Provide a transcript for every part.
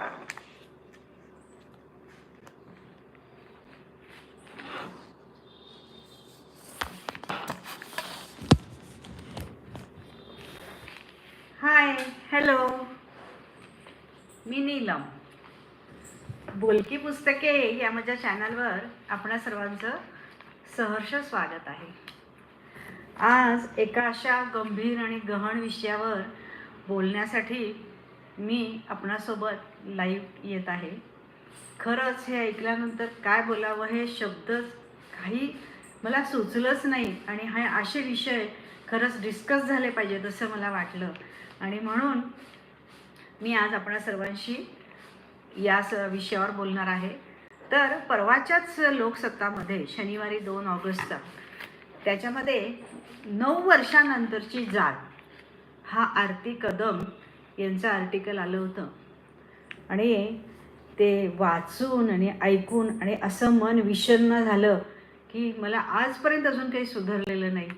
Hi hello मी नीलम. बोलकी पुस्तके या माझ्या चॅनलवर आपणा सर्वांचं सहर्ष स्वागत आहे. आज एका अशा गंभीर आणि गहन विषयावर बोलण्यासाठी मी आपणासोबत लाईव्ह येत आहे. खरंच हे ऐकल्यानंतर काय बोलावं हे शब्द काही मला सुचलंच नाही आणि हे असे विषय खरंच डिस्कस झाले पाहिजे असं मला वाटलं. आणि म्हणून मी आज आपणा सर्वांशी या स विषयावर बोलणार आहे. तर परवाच्याच लोकसत्तामध्ये शनिवारी दोन ऑगस्टचा त्याच्यामध्ये नऊ वर्षानंतरची जात हा आरती कदम यांचं आर्टिकल आलं होतं. आणि ते वाचून आणि ऐकून आणि असं मन विषन्न झालं की मला आजपर्यंत अजून काही सुधारलेलं नाही.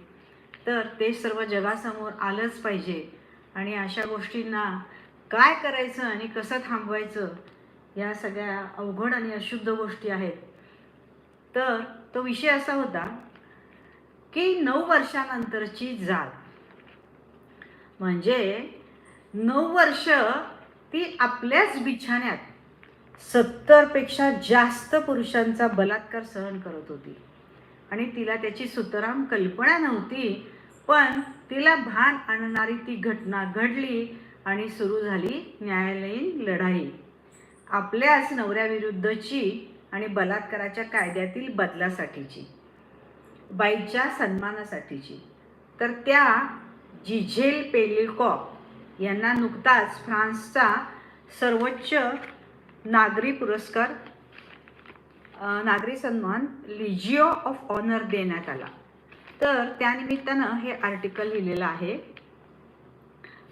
तर ते सर्व जगासमोर आलंच पाहिजे. आणि अशा गोष्टींना काय करायचं आणि कसं थांबवायचं या सगळ्या अवघड आणि अशुद्ध गोष्टी आहेत. तर तो विषय असा होता की नऊ वर्षानंतरची जात. म्हणजे नऊ वर्ष ती आपल्याच बिछाण्यात सत्तरपेक्षा जास्त पुरुषांचा बलात्कार सहन करत होती. आणि तिला त्याची सुतराम कल्पना नव्हती पण तिला भान आणणारी ती घटना घडली आणि सुरू झाली न्यायालयीन लढाई. आपल्याच नवऱ्याविरुद्धची आणि बलात्काराच्या कायद्यातील बदलासाठीची बाईच्या सन्मानासाठीची. तर त्या जिझेल पेलिकॉप यांना नुकताच फ्रान्सचा सर्वोच्च नागरी पुरस्कार नागरी सन्मान लिजिओ ऑफ ऑनर देण्यात आला. तर त्यानिमित्तानं हे आर्टिकल लिहिलेलं आहे.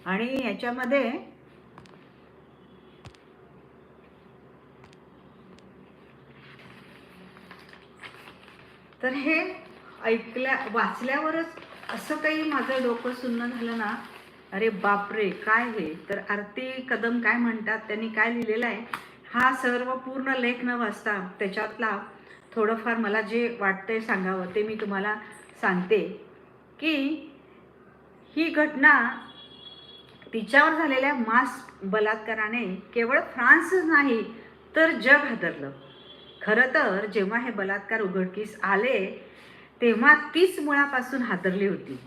आणि याच्यामध्ये तर हे ऐकल्या वाचल्यावरच असं काही माझं डोकं सुन्न झालं ना अरे बापरे काय हे? तर आरती कदम काय म्हणतात त्यांनी काय लिहिलेलं आहे? हा सर्व पूर्ण लेख न वाचता त्याच्यातला थोडंफार मला जे वाटतंय सांगावं ते मी तुम्हाला सांगते. की ही घटना तिच्यावर झालेल्या मास बलात्काराने केवळ फ्रान्सच नाही तर जग हादरलं. खरं तर जेव्हा हे बलात्कार उघडकीस आले तेव्हा तीच मुळापासून हादरली होती.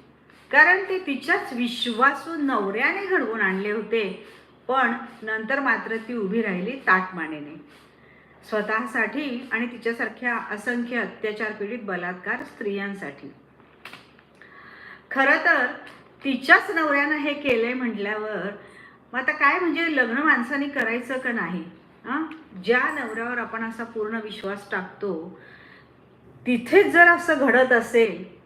कारण ते तिच्याच विश्वासू नवऱ्याने घडवून आणले होते. पण नंतर मात्र ती उभी राहिली ताटमानेने. स्वतःसाठी आणि तिच्यासारख्या असंख्य अत्याचार पीडित बलात्कार स्त्रियांसाठी. खरं तर तिच्याच नवऱ्यानं हे केलंय म्हटल्यावर मग आता काय म्हणजे लग्न माणसाने करायचं का नाही? हां? ज्या नवऱ्यावर आपण असा पूर्ण विश्वास टाकतो तिथेच जर असं घडत असेल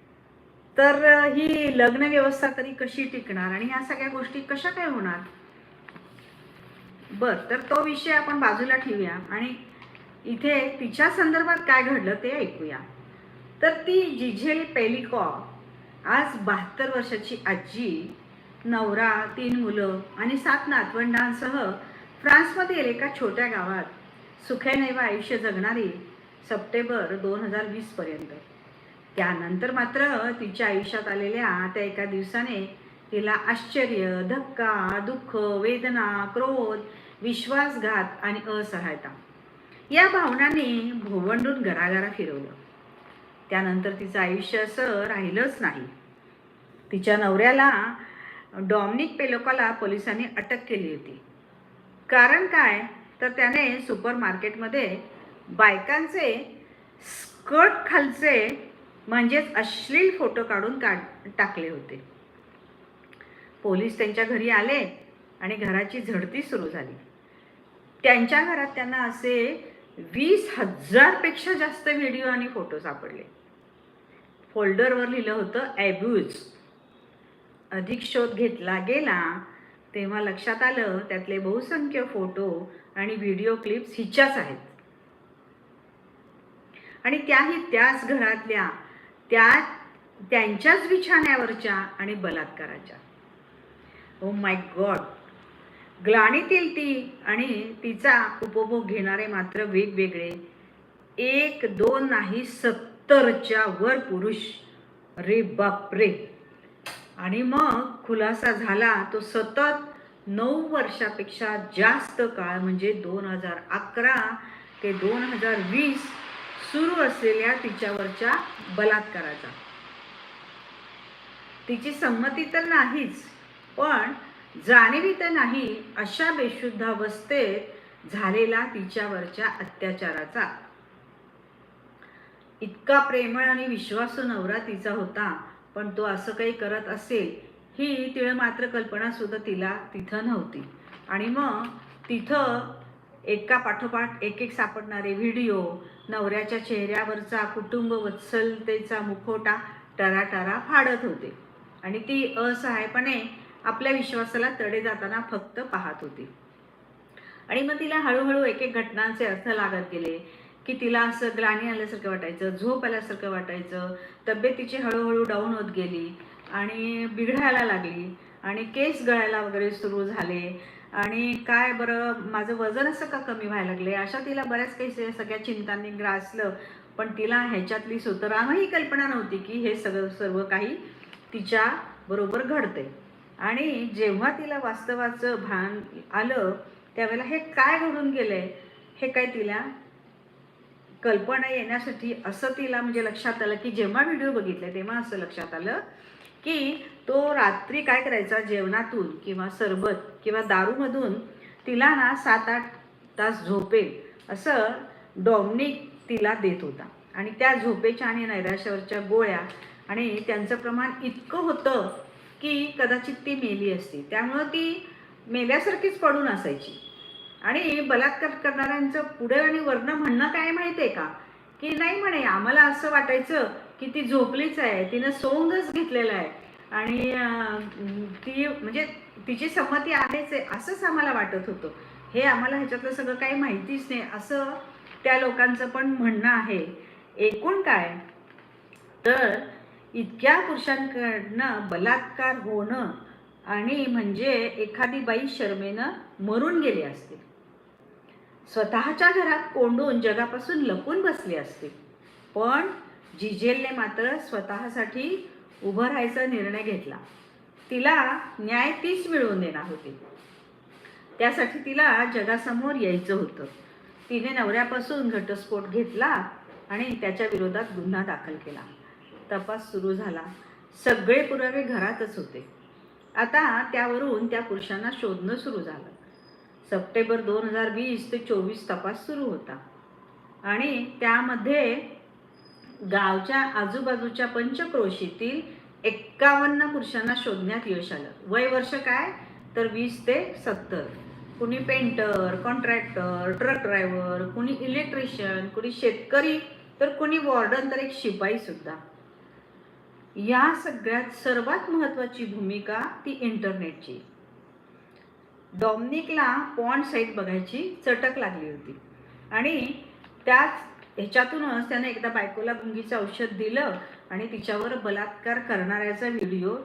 तर ही लग्न व्यवस्था तरी कशी टिकणार आणि ह्या सगळ्या गोष्टी कशा काय होणार? बर तर तो विषय आपण बाजूला ठेवूया आणि इथे तिच्या संदर्भात काय घडलं ते ऐकूया. तर ती जिझेल पेलिकॉ आज बहात्तर वर्षाची आजी नवरा तीन मुलं आणि सात नातवंडांसह फ्रान्समधील एका छोट्या गावात सुखैनैव आयुष्य जगणारी सप्टेंबर दोन हजार वीसपर्यंत त्यानंतर मात्र तिच्या आयुष्यात आलेल्या त्या एका दिवसाने तिला आश्चर्य धक्का दुःख वेदना क्रोध विश्वासघात आणि असहायता या भावनांनी भोवंडून घराघरा फिरवलं. त्यानंतर तिचं आयुष्य असं राहिलंच नाही. तिच्या नवऱ्याला डॉमनिक पेलोकाला पोलिसांनी अटक केली होती. कारण काय? तर त्याने सुपर मार्केटमध्ये बायकांचे स्कर्ट खालचे म्हणजेच अश्लील फोटो काढून काढ टाकले होते. पोलीस त्यांच्या घरी आले आणि घराची झडती सुरू झाली. त्यांच्या घरात त्यांना असे वीस हजारपेक्षा जास्त व्हिडिओ आणि फोटो सापडले. फोल्डरवर लिहिलं होतं ॲब्यूज अधिक शोध घेतला गेला तेव्हा लक्षात आलं त्यातले बहुसंख्य फोटो आणि व्हिडिओ क्लिप्स हिच्याच आहेत. आणि त्याही त्याच घरातल्या त्या त्यांच्याच बिछाण्यावरच्या आणि बलात्काराच्या. Oh ओ माय गॉड ग्लाणीतील ती आणि तिचा उपभोग घेणारे मात्र वेगवेगळे. एक दोन नाही सत्तरच्या वर पुरुष. रे बापरे. आणि मग खुलासा झाला तो सतत नऊ वर्षापेक्षा जास्त काळ म्हणजे दोन हजार अकरा ते दोन हजार वीस सुरू असलेल्या तिच्यावरच्या बलात्काराचा. तिची संमती तर नाहीच पण जाणीवी तर नाही अशा बेशुद्ध अवस्थेत झालेला तिच्यावरच्या अत्याचाराचा. इतका प्रेमळ आणि विश्वासू नवरा तिचा होता पण तो असं काही करत असेल ही तिळ मात्र कल्पना सुद्धा तिला तिथं नव्हती. आणि मग तिथं एका पाठोपाठ एक एक सापडणारे व्हिडिओ नवऱ्याच्या चेहऱ्यावरचा कुटुंब वत्सलतेचा मुखोटा टराटरा फाडत होते. आणि ती असहायपणे आपल्या विश्वासाला तडे जाताना फक्त पाहत होती. आणि मग तिला हळूहळू एक एक घटनांचे अर्थ लागत गेले की तिला असं ग्लानी आल्यासारखं वाटायचं झोप आल्यासारखं वाटायचं तब्येत तिची हळूहळू डाऊन होत गेली आणि बिघडायला लागली आणि केस गळायला वगैरे सुरू झाले. आणि काय बरं माझं वजन असं का कमी व्हायला लागले अशा तिला बऱ्याच काही सगळ्या चिंतांनी ग्रासलं. पण तिला ह्याच्यातली सुतरामही कल्पना नव्हती की हे सगळं सर्व काही तिच्या बरोबर घडते आणि जेव्हा तिला वास्तवाचं भान आलं त्यावेळेला हे काय घडून गेलंय? हे काय तिला कल्पना येण्यासाठी असं तिला म्हणजे लक्षात आलं की जेव्हा व्हिडिओ बघितले तेव्हा असं लक्षात आलं की तो रात्री काय करायचा जेवणातून किंवा सरबत किंवा दारूमधून तिला ना सात आठ तास झोपेल असं डॉमनिक तिला देत होता. आणि त्या झोपेच्या आणि नैराश्यावरच्या गोळ्या आणि त्यांचं प्रमाण इतकं होतं की कदाचित ती मेली असती. त्यामुळं ती मेल्यासारखीच पडून असायची. आणि बलात्कार करणाऱ्यांचं पुढे आणि वर्ण म्हणणं काय माहिती आहे का? की नाही म्हणे आम्हाला असं वाटायचं की ती झोपलीच आहे तिनं सोंगच घेतलेला आहे. आणि ती म्हणजे तिची संमती आहेच आहे असंच आम्हाला वाटत होतं. हे आम्हाला ह्याच्यातलं सगळं काही माहितीच नाही. असं त्या लोकांचं पण म्हणणं आहे. एकूण काय? तर इतक्या पुरुषांकडनं बलात्कार होणं आणि म्हणजे एखादी बाई शर्मेनं मरून गेली असते स्वतःच्या घरात कोंडून जगापासून लपून बसली असते पण जिजेलने मात्र स्वतःसाठी उभं राहायचा निर्णय घेतला. तिला न्याय तीच मिळवून देणार होती. त्यासाठी तिला जगासमोर यायचं होतं. तिने नवऱ्यापासून घटस्फोट घेतला आणि त्याच्या विरोधात गुन्हा दाखल केला. तपास सुरू झाला. सगळे पुरावे घरातच होते. आता त्यावरून त्या पुरुषांना शोधणं सुरू झालं. सप्टेंबर दोन हजार वीस ते चोवीस तपास सुरू होता. आणि त्यामध्ये गावच्या आजूबाजूच्या पंचक्रोशीतील एक्कावन्न पुरुषांना शोधण्यात यश आलं. वय वर्ष काय? तर वीस ते सत्तर. कुणी पेंटर कॉन्ट्रॅक्टर ट्रक ड्रायव्हर कुणी इलेक्ट्रिशियन कुणी शेतकरी तर कुणी वॉर्डन तर एक शिपाई सुद्धा. या सगळ्यात सर्वात महत्त्वाची भूमिका ती इंटरनेटची. डॉमनिकला पॉन्ड साईट बघायची चटक लागली होती. आणि त्याच ह्याच्यातूनच त्याने एकदा बायकोला गुंगीचं औषध दिलं आणि तिच्यावर बलात्कार करणाऱ्याचा व्हिडिओ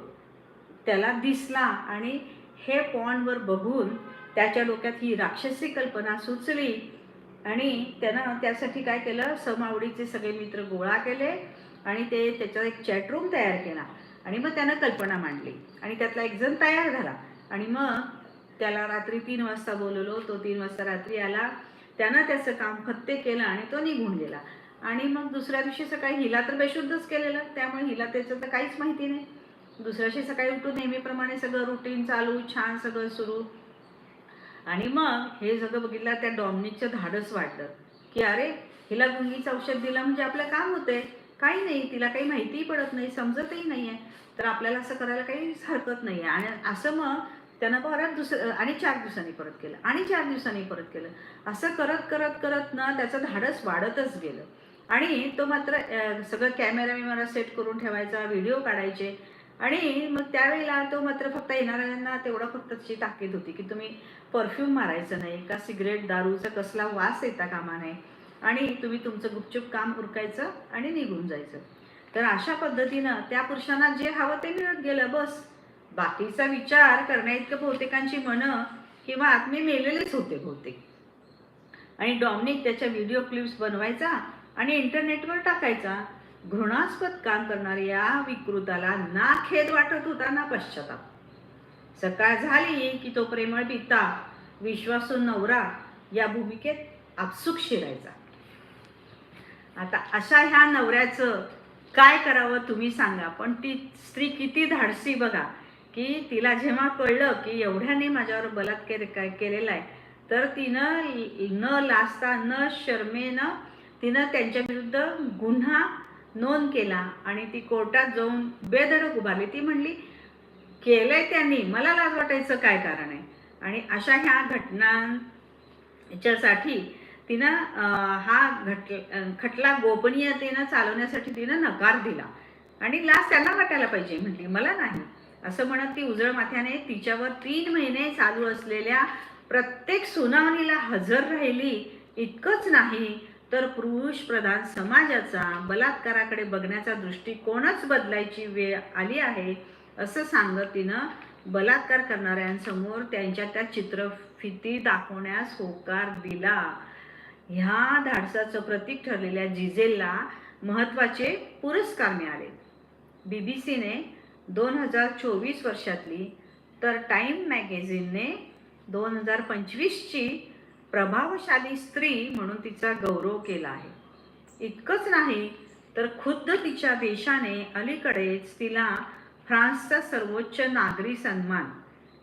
त्याला दिसला आणि हे पॉन्डवर बघून त्याच्या डोक्यात ही राक्षसी कल्पना सुचली. आणि त्यानं त्यासाठी काय केलं? समावडीचे सगळे मित्र गोळा केले आणि ते त्याचा एक चॅटरूम तयार केला. आणि मग त्यानं कल्पना मांडली आणि त्यातला एक जण तयार झाला. आणि मग त्याला रात्री तीन वाजता बोलवलो. तो तीन वाजता रात्री आला. त्यानं त्याचं काम फत्ते केलं आणि तो निघून गेला. आणि मग दुसऱ्या दिवशी सकाळी हिला तर बेशुद्धच केलेलं त्यामुळे हिला त्याचं तर काहीच माहिती नाही. दुसऱ्या दिवशी सकाळी उठून नेहमीप्रमाणे सगळं रुटीन चालू छान सगळं सुरू. आणि मग हे सगळं बघितलं त्या डॉमिनिकचं धाडस वाटलं की अरे हिला गुंगीचं औषध दिलं म्हणजे आपलं काम होतंय. काही नाही तिला काही माहितीही पडत नाही समजतही नाही आहे तर आपल्याला असं करायला काहीच हरकत नाही आहे आणि असं मग त्यानं परत दुसरं आणि चार दिवसांनी परत केलं. आणि चार दिवसांनी परत केलं. असं करत करत करत ना त्याचं धाडस वाढतच गेलं. आणि तो मात्र सगळं कॅमेरा विमेरा सेट करून ठेवायचा व्हिडिओ काढायचे. आणि मग त्यावेळेला तो मात्र फक्त येणाऱ्यांना तेवढा फक्त त्याची ताकीद होती की तुम्ही परफ्यूम मारायचं नाही का सिगरेट दारूचा कसला वास येता कामा नये आणि तुम्ही तुमचं गुपचूप काम उरकायचं आणि निघून जायचं. तर अशा पद्धतीनं त्या पुरुषांना जे हवं ते मिळत गेलं बस. बाकीचा विचार करण्याइतकं बहुतेकांची मनं किंवा आत्मे मेलेलेच होते बहुतेक. आणि डॉमनिक त्याच्या व्हिडिओ क्लिप्स बनवायचा आणि इंटरनेटवर टाकायचा. घृणास्पद काम करणाऱ्या या विकृताला ना खेद वाटत होता ना पश्चाताप. सकाळ झाली की तो प्रेमळ पिता विश्वासू नवरा या भूमिकेत आपसुक शिरायचा. आता अशा ह्या नवऱ्याचं काय करावं तुम्ही सांगा पण ती स्त्री किती धाडसी बघा. की तिला जेव्हा कळलं की एवढ्याने माझ्यावर बलात्कार काय केलेला आहे तर तिनं न लाजता न शर्मेनं तिनं त्यांच्या विरुद्ध गुन्हा नोंद केला आणि ती कोर्टात जाऊन बेधडक उभारली. ती म्हणली केलंय त्यांनी मला लाज वाटायचं काय कारण आहे? आणि अशा ह्या घटनांच्यासाठी तिनं हा घट खटला गोपनीयतेनं चालवण्यासाठी तिनं नकार दिला. आणि लाज त्यांना वाटायला पाहिजे म्हटली मला नाही. असं म्हणत ती उजळ माथ्याने तिच्यावर तीन महिने चालू असलेल्या प्रत्येक सुनावणीला हजर राहिली इतकंच नाही तर पुरुष प्रधान समाजाचा बलात्काराकडे बघण्याचा दृष्टिकोनच बदलायची वेळ आली आहे असं सांगत तिनं बलात्कार करणाऱ्यांसमोर त्यांच्या त्या चित्रफिती दाखवण्यास होकार दिला. ह्या धाडसाचं प्रतीक ठरलेल्या जिजेलला महत्त्वाचे पुरस्कार मिळाले. बी बी सीने दोन हजार चोवीस वर्षातली तर टाईम मॅगझिनने दोन हजार पंचवीसची प्रभावशाली स्त्री म्हणून तिचा गौरव केला आहे. इतकंच नाही तर खुद्द तिच्या देशाने अलीकडेच तिला फ्रान्सचा सर्वोच्च नागरी सन्मान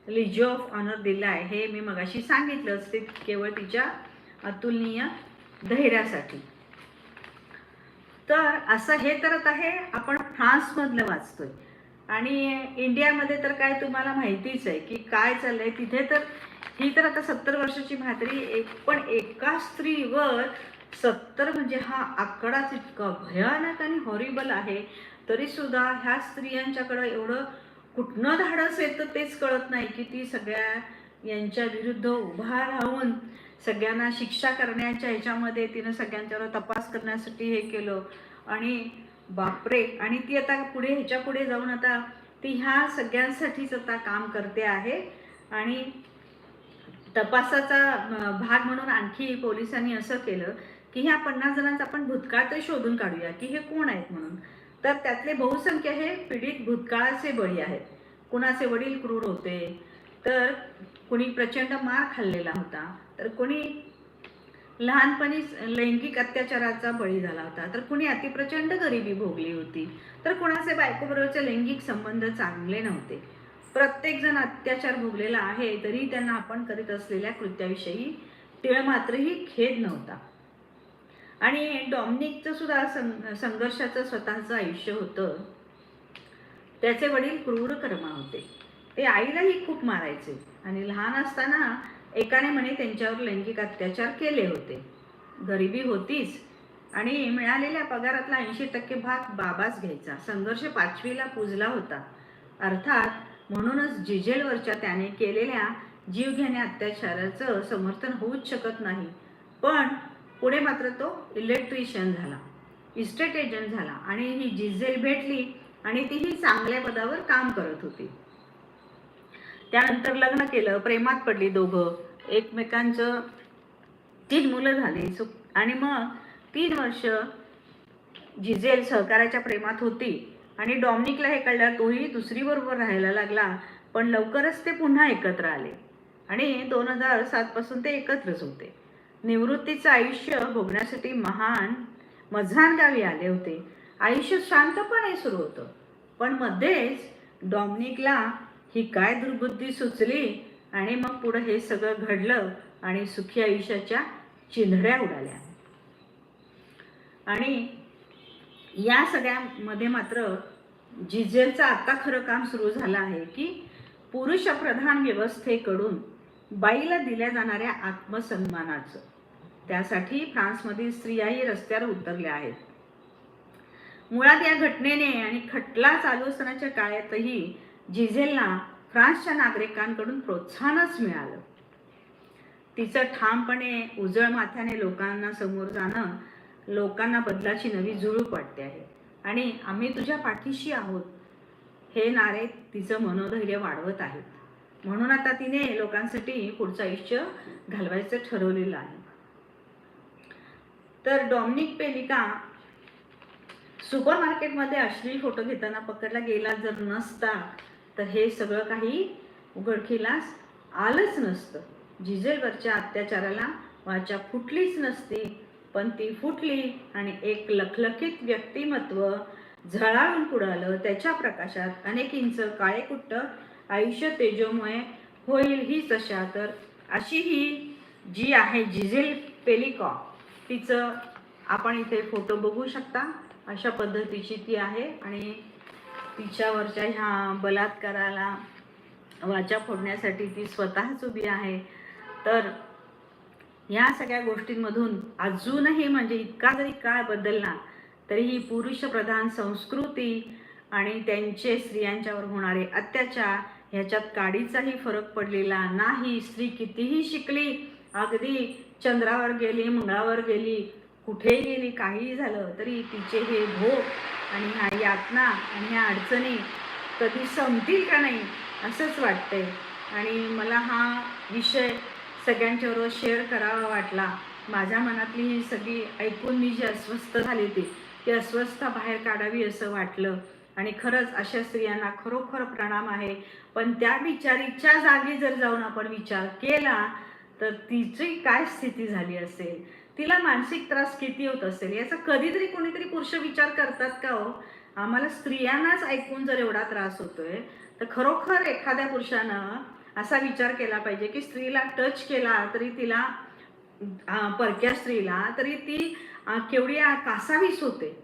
लिजो ऑफ ऑनर दिला आहे. हे मी मगाशी सांगितलंच ते केवळ तिच्या अतुलनीय धैर्यासाठी. तर असं हे करत आहे आपण फ्रान्समधलं वाचतोय. आणि इंडियामध्ये तर काय तुम्हाला माहितीच आहे की काय चाललंय तिथे तर ही तर आता सत्तर वर्षाची म्हातारी एक पण एका स्त्रीवर सत्तर म्हणजे हा आकडाच इतका भयानक आणि हॉरिबल आहे. तरीसुद्धा ह्या स्त्रियांच्याकडं एवढं कुठनं धाडस येतं तेच कळत नाही की ती सगळ्या यांच्या विरुद्ध उभा राहून सगळ्यांना शिक्षा करण्याच्या ह्याच्यामध्ये तिनं सगळ्यांच्यावर तपास करण्यासाठी हे केलं. आणि बापरे. आणि ती आता पुढे ह्याच्या पुढे जाऊन आता ती ह्या सगळ्यांसाठीच आता काम करते आहे. आणि तपासाचा भाग म्हणून आणखी पोलिसांनी असं केलं की ह्या पन्नास जणांचा आपण भूतकाळ तरी शोधून काढूया की हे कोण आहेत म्हणून. तर त्यातले बहुसंख्य हे पीडित भूतकाळाचे बळी आहेत. कुणाचे वडील क्रूर होते? तर कुणी प्रचंड मार खाल्लेला होता. तर कुणी लहानपणीच लैंगिक अत्याचाराचा बळी झाला होता. तर कुणी अतिप्रचंड गरिबी भोगली होती. तर कुणाचे बायकोबरोबरचे लैंगिक संबंध चांगले नव्हते. प्रत्येकजण अत्याचार भोगलेला आहे तरी त्यांना आपण करीत असलेल्या कृत्याविषयी तिळ मात्रही खेद नव्हता. आणि डॉमनिकचं सुद्धा सं संघर्षाचं स्वतःचं आयुष्य होतं. त्याचे वडील क्रूर कर्मा होते. ते आईलाही खूप मारायचे. आणि लहान असताना एकाने म्हणे त्यांच्यावर लैंगिक अत्याचार केले होते. गरिबी होतीच. आणि मिळालेल्या पगारातला ऐंशी टक्के भाग बाबाच घ्यायचा. संघर्ष पाचवीला पुजला होता. अर्थात म्हणूनच जिजेलवरच्या त्याने केलेल्या जीवघेण्या अत्याचाराचं समर्थन होऊच शकत नाही. पण पुढे मात्र तो इलेक्ट्रिशियन झाला. इस्टेट एजंट झाला. आणि ही जिजेल भेटली आणि तीही चांगल्या पदावर काम करत होती. त्यानंतर लग्न केलं प्रेमात पडली दोघं. एकमेकांचं तीन मुलं झाली. सु आणि मग तीन वर्ष जिजेल सहकाराच्या प्रेमात होती. आणि डॉमिनिकला हे कळलं तोही दुसरीबरोबर राहायला लागला. पण लवकरच ते पुन्हा एकत्र आले. आणि दोन हजार सातपासून ते एकत्रच होते. निवृत्तीचं आयुष्य भोगण्यासाठी महान मझान गावी आले होते. आयुष्य शांतपणे सुरू होतं. पण मध्येच डॉमिनिकला ही काय दुर्बुद्धी सुचली आणि मग पुढं हे सगळं घडलं आणि सुखी आयुष्याच्या चिंधड्या उडाल्या. आणि या सगळ्यामध्ये मात्र जिजेलचं आता खरं काम सुरू झालं आहे की पुरुषप्रधान व्यवस्थेकडून बाईला दिल्या जाणाऱ्या आत्मसन्मानाचं. त्यासाठी फ्रान्समधील स्त्रियाही रस्त्यावर उतरल्या आहेत. मुळात या घटनेने आणि खटला चालू असतानाच्या काळातही जिझेलला फ्रान्सच्या नागरिकांकडून प्रोत्साहनच मिळालं. तिचं ठामपणे उजळ माथ्याने लोकांना समोर जाणं लोकांना बदलाची नवी जुळूप वाटते आहे. आणि आम्ही तुझ्या पाठीशी आहोत हे नारे तिचं मनोधैर्य वाढवत आहेत. म्हणून आता तिने लोकांसाठी पुढचं आयुष्य घालवायचं ठरवलेलं आहे. तर डॉमिनिक पेलिका सुपर मार्केटमध्ये अश्लील फोटो घेताना पकडला गेला जर नसता तर हे सगळं काही उघडकीलाच आलंच नसतं. जिजेलवरच्या अत्याचाराला वाचा फुटलीच नसती. पण ती फुटली आणि एक लखलखीत व्यक्तिमत्व झळाळून पुढालं. त्याच्या प्रकाशात अनेकींच काळेकुट्ट आयुष्य तेजोमय होईल हीच अशा तर अशी ही जी आहे जिजेल पेलिकॉ तिचं आपण इथे फोटो बघू शकता. अशा पद्धतीची ती आहे आणि तिच्यावरच्या ह्या बलात्काराला वाचा फोडण्यासाठी ती स्वतःच उभी आहे. तर या सगळ्या गोष्टींमधून अजूनही म्हणजे इतका जरी काळ बदलला तरीही पुरुषप्रधान संस्कृती आणि त्यांचे स्त्रियांच्यावर होणारे अत्याचार ह्याच्यात काडीचाही फरक पडलेला नाही. स्त्री कितीही शिकली अगदी चंद्रावर गेली मंगळावर गेली कुठेही गेली काहीही झालं तरी तिचे हे भोग आणि ह्या यातना आणि ह्या अडचणी कधी संपतील का नाही असंच वाटतंय. आणि मला हा विषय सगळ्यांच्याबरोबर शेअर करावा वाटला. माझ्या मनातली ही सगळी ऐकून मी जी अस्वस्थ झाली होती ती अस्वस्थता बाहेर काढावी असं वाटलं. आणि खरंच अशा स्त्रियांना खरोखर प्रणाम आहे. पण त्या बिचारीच्या जागी जर जाऊन आपण विचार केला तर तिची काय स्थिती झाली असेल? तिला मानसिक त्रास किती होत असेल? याचा कधीतरी कोणीतरी पुरुष विचार करतात का हो? आम्हाला स्त्रियांनाच ऐकून जर एवढा त्रास होतोय तर खरोखर एखाद्या पुरुषानं असा विचार केला पाहिजे की स्त्रीला टच केला तरी तिला परक्या स्त्रीला तरी ती केवढी कासावीस होते.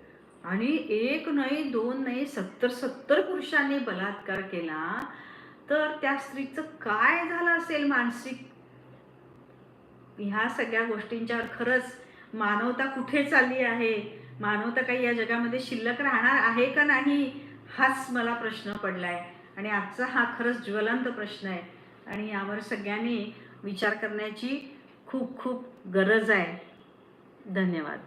आणि एक नाही दोन नाही सत्तर सत्तर पुरुषांनी बलात्कार केला तर त्या स्त्रीचं काय झालं असेल मानसिक ह्या सगळ्या गोष्टींच्यावर खरंच मानवता कुठे चालली आहे? मानवता काही या जगामध्ये शिल्लक राहणार आहे का नाही? हाच मला प्रश्न पडला आहे आणि आजचा हा खरंच ज्वलंत प्रश्न आहे. आणि यावर सगळ्यांनी विचार करण्याची खूप खूप गरज आहे. धन्यवाद.